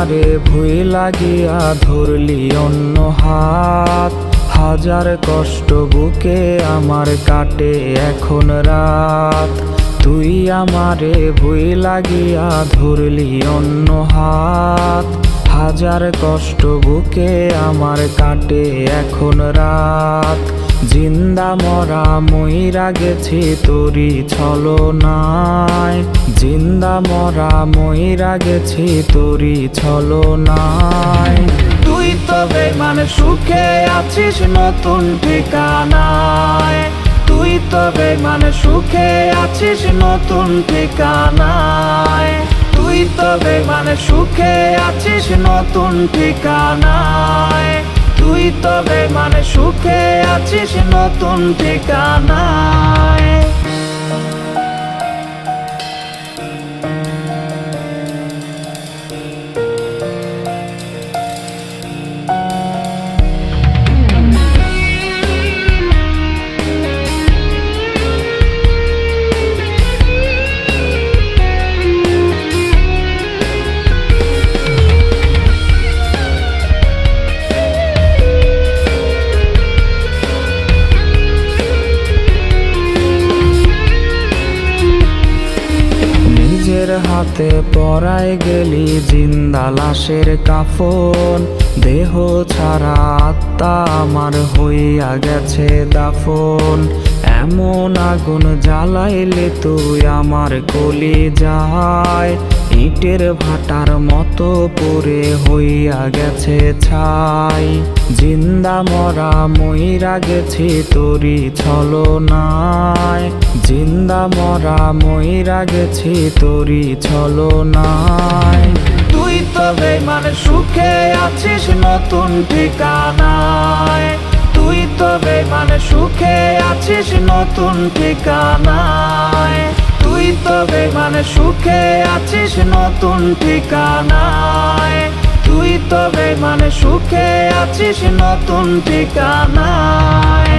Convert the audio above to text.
আমারে ভুই লাগিয়া ধরলি অন্য হাত। হাজার কষ্ট বুকে আমার কাটে এখন রাত। তুই আমারে ভুই লাগিয়া ধরলি অন্য হাত। হাজার কষ্ট বুকে আমার কাটে এখন রাত। জিন্দা মরা মইরা গেছি তোরি ছলো নাই জিন্দা মরা মইরা গেছি তোরি ছলো নাই তুই তো বেমান সুখে আছিস নতুন ঠিকানায়। তুই তো বেমান সুখে আছিস নতুন ঠিকানায়। তুই তো বেমান সুখে আছিস নতুন ঠিকানায়। আছিস নতুন ঠিকানায়। নিজের হাতে পরায় গেলি জিন্দা লাশের কাফন। দেহ ছাড়া আত্মা আমার হইয়া গেছে দাফন। এমন আগুন জ্বালাইলে তুই আমার কলি যায় ইটের ভাটার মতো পরে হইয়া গেছে ছাই। জিন্দা মরা মইরা গেছি তোরি ছলো নাই জিন্দা মরা মইরা গেছি তোরি ছলো নাই তুই তো বেমান সুখে আছিস নতুন ঠিকানায়। তুই তো বেমান সুখে আছিস নতুন ঠিকানায়। বেমান সুখে আছিস নতুন ঠিকানায়। তুই তো মানে সুখে আছিস নতুন ঠিকানায়।